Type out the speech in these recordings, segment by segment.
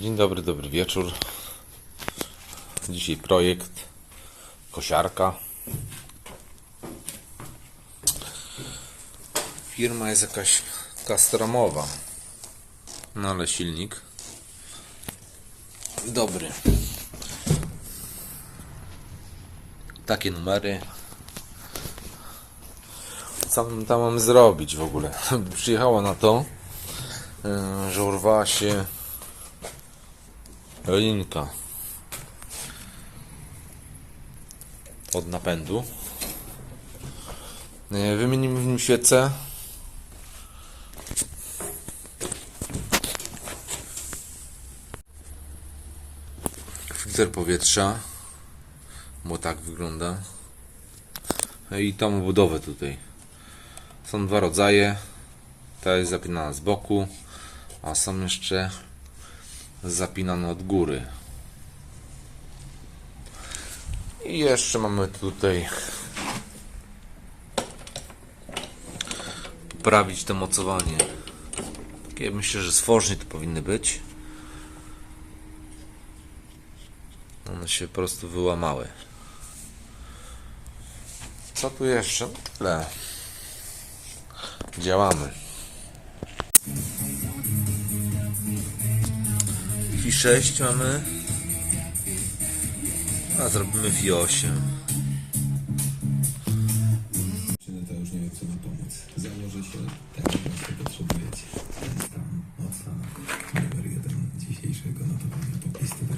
Dzień dobry, dobry wieczór. Dzisiaj projekt kosiarka. Firma jest jakaś kastromowa. No ale silnik dobry. Takie numery. Co tam mamy zrobić w ogóle? Przyjechała na to, yy, że urwała się linka od napędu. Wymienimy w nim świecę. Filtr powietrza, bo tak wygląda. I tą budowę tutaj. Są dwa rodzaje. Ta jest zapinana z boku, a są jeszcze zapinane od góry. I jeszcze mamy tutaj poprawić to mocowanie. Takie myślę, że sforżnie to powinny być. One się po prostu wyłamały. Co tu jeszcze? Tyle. Działamy. Fi 6 mamy. A zrobimy Fi 8. Dziewczyny to już nie wiem co wam pomóc. Założę się, tak jak potrzebujecie. Ten stan, ocena, numer jeden dzisiejszego notowania dermatycznego.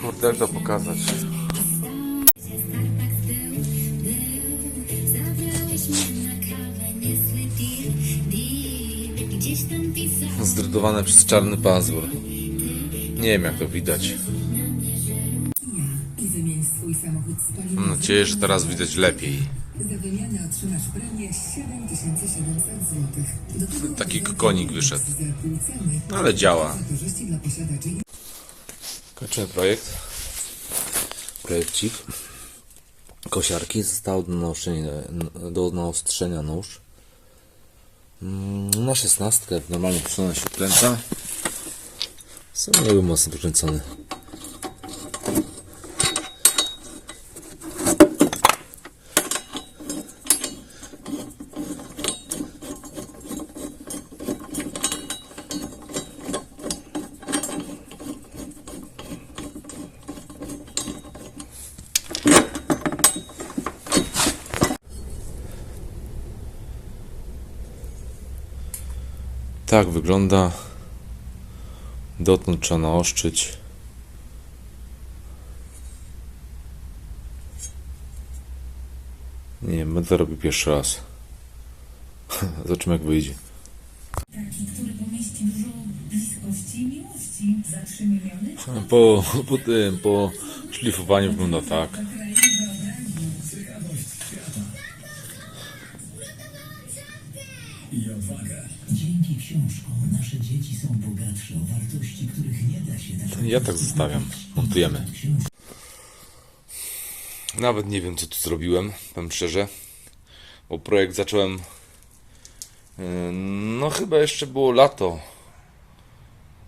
Kurde, jak to pokazać? Zdrudowany przez czarny pazur. Nie wiem jak to widać. Mam nadzieję, że teraz widać lepiej. Za wymianę otrzymasz premię 7700 zł. Do tego Taki konik wyszedł. ale działa. Kończymy projekt. Projekcik. Kosiarki naostrzenia, do naostrzenia nóż. Mm, Na szesnastkę normalną stronę się kręca. Są nie był mocno dokręcony. Tak wygląda. Dotąd trzeba naoszczyć. Nie wiem, będę robił pierwszy raz. Zobaczymy jak wyjdzie. taki, który pomieści dużo bliskości i miłości. Za 3 miliony Po, po tym, po szlifowaniu wygląda tak. I odwaga. Dzięki książkom nasze dzieci są bogatsze o wartości, których nie da się. Ja tak zostawiam. Montujemy. Nawet nie wiem co tu zrobiłem, powiem szczerze. Bo projekt zacząłem. yy, No chyba jeszcze było lato.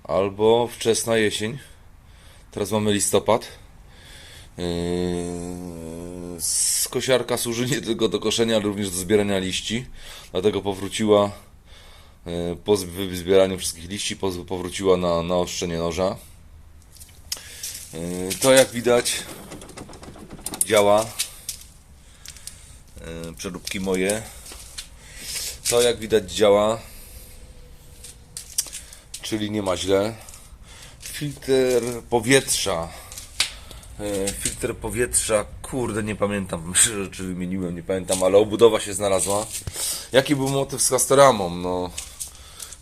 Albo wczesna jesień. Teraz mamy listopad. Z- Kosiarka służy nie tylko do koszenia, ale również do zbierania liści. Dlatego powróciła yy, po zb- zbieraniu wszystkich liści, po- powróciła na naostrzenie noża. Yy, To jak widać działa. Yy, Przeróbki moje. To jak widać działa. Czyli nie ma źle. Filtr powietrza. Yy, Filtr powietrza, kurde, nie pamiętam, czy wymieniłem, nie pamiętam, ale obudowa się znalazła. Jaki był motyw z Castoramą? No,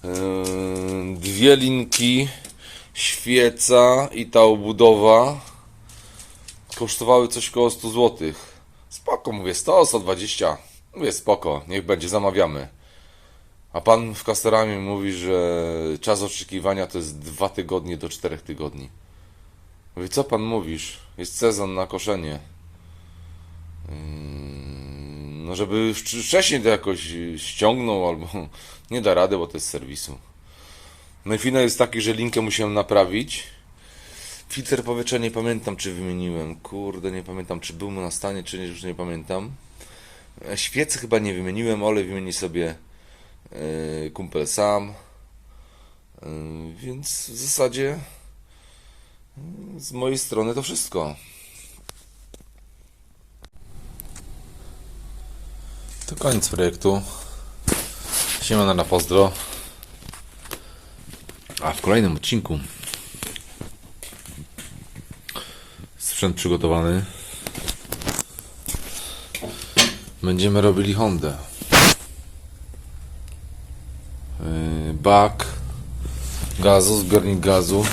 yy, dwie linki, świeca i ta obudowa kosztowały coś koło 100 zł. Spoko, mówię, 100, 120. Mówię, spoko, niech będzie, zamawiamy. A pan w Castoramie mówi, że czas oczekiwania to jest 2 tygodnie do 4 tygodni. Mówię, co pan mówisz? Jest sezon na koszenie. Ym, No, żeby wcz- wcześniej to jakoś ściągnął, albo nie da rady, bo to jest serwisu. No i finał jest taki, że linkę musiałem naprawić. Filtr powietrza nie pamiętam, czy wymieniłem. Kurde, nie pamiętam, czy był mu na stanie, czy nie, już nie pamiętam. E, Świecy chyba nie wymieniłem, olej wymieni sobie yy, kumpel sam. Yy, więc w zasadzie yy, z mojej strony to wszystko. To koniec projektu. Siemano na pozdro. A w kolejnym odcinku sprzęt przygotowany. Będziemy robili Hondę. Yy, Bak gazu, zbiornik gazu.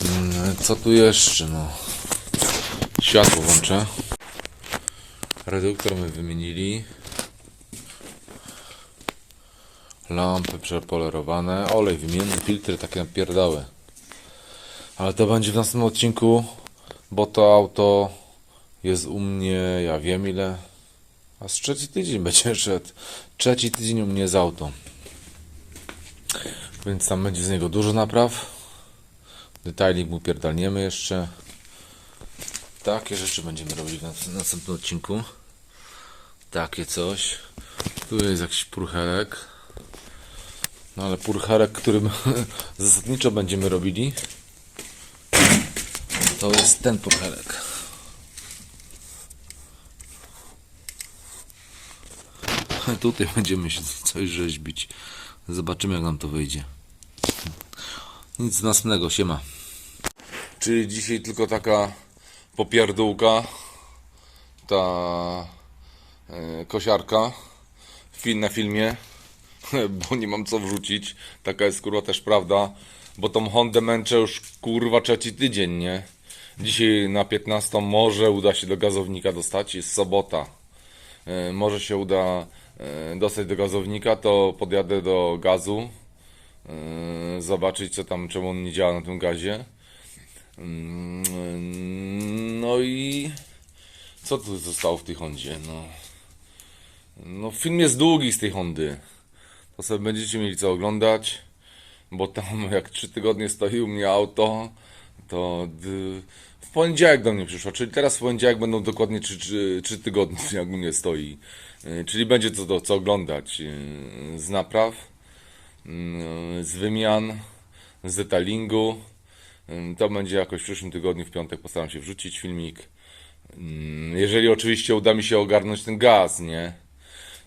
Yy, Co tu jeszcze? No. Światło włączę. Reduktor my wymienili. Lampy przepolerowane. Olej wymienny, filtry takie napierdały. Ale to będzie w następnym odcinku, bo to auto jest u mnie, ja wiem ile. A z trzeci tydzień będzie szedł. Trzeci tydzień u mnie z auto. Więc tam będzie z niego dużo napraw. Detailing mu pierdalniemy jeszcze. Takie rzeczy będziemy robili w nas- następnym odcinku. Takie coś. Tu jest jakiś purcherek. No ale purcherek, którym zasadniczo będziemy robili, to jest ten purcherek. Tutaj będziemy się coś rzeźbić. Zobaczymy jak nam to wyjdzie. Nic następnego, siema. Czyli dzisiaj tylko taka popierdółka, ta e, kosiarka film na filmie, bo nie mam co wrzucić. Taka jest kurwa też prawda, bo tą Hondę męczę już kurwa trzeci tydzień, nie? Dzisiaj na 15 może uda się do gazownika dostać, jest sobota. E, Może się uda e, dostać do gazownika, to podjadę do gazu, e, zobaczyć co tam, czemu on nie działa na tym gazie. Mm, No i co tu zostało w tej Hondzie? No, no film jest długi z tej Hondy. To sobie będziecie mieli co oglądać, bo tam jak trzy tygodnie stoi u mnie auto, to w poniedziałek do mnie przyszło, czyli teraz w poniedziałek będą dokładnie 3, tygodnie jak u mnie stoi. Y, Czyli będzie co, co oglądać y, z napraw, y, z wymian, z detailingu. Y, To będzie jakoś w przyszłym tygodniu, w piątek postaram się wrzucić filmik. Mm, Jeżeli oczywiście uda mi się ogarnąć ten gaz, nie?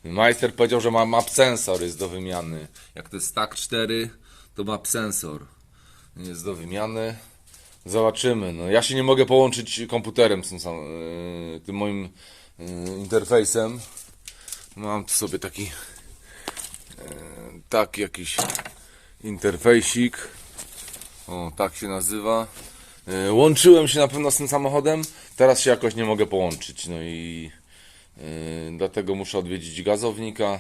Majster powiedział, że ma map sensor jest do wymiany. Jak to jest tak 4, to map sensor jest do wymiany. Zobaczymy. No, ja się nie mogę połączyć komputerem z tym, sam, yy, tym moim yy, interfejsem. Mam tu sobie taki tak jakiś interfejsik. O, tak się nazywa. Yy, łączyłem się na pewno z tym samochodem. Teraz się jakoś nie mogę połączyć. No i yy, dlatego muszę odwiedzić gazownika.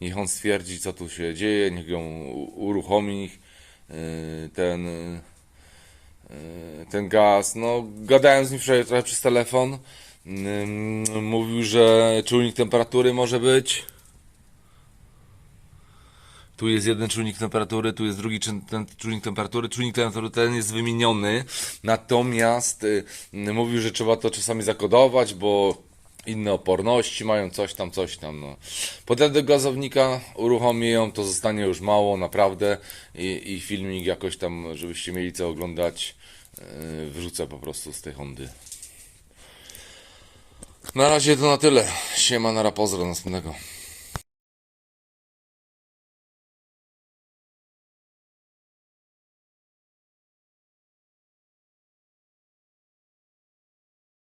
Niech on stwierdzi, co tu się dzieje. Niech ją uruchomi. Yy, ten. Yy, ten gaz. No, gadałem z nim wczoraj trochę przez telefon. Ym, Mówił, że czujnik temperatury może być. Tu jest jeden czujnik temperatury, tu jest drugi czujnik temperatury. Czujnik temperatury ten jest wymieniony. Natomiast y, mówił, że trzeba to czasami zakodować, bo inne oporności mają coś tam, coś tam. No. Podjadę do gazownika, uruchomię ją, to zostanie już mało, naprawdę. I, i filmik jakoś tam, żebyście mieli co oglądać, y, wrzucę po prostu z tej Hondy. Na razie to na tyle. Siema, nara, pozdro, następnego.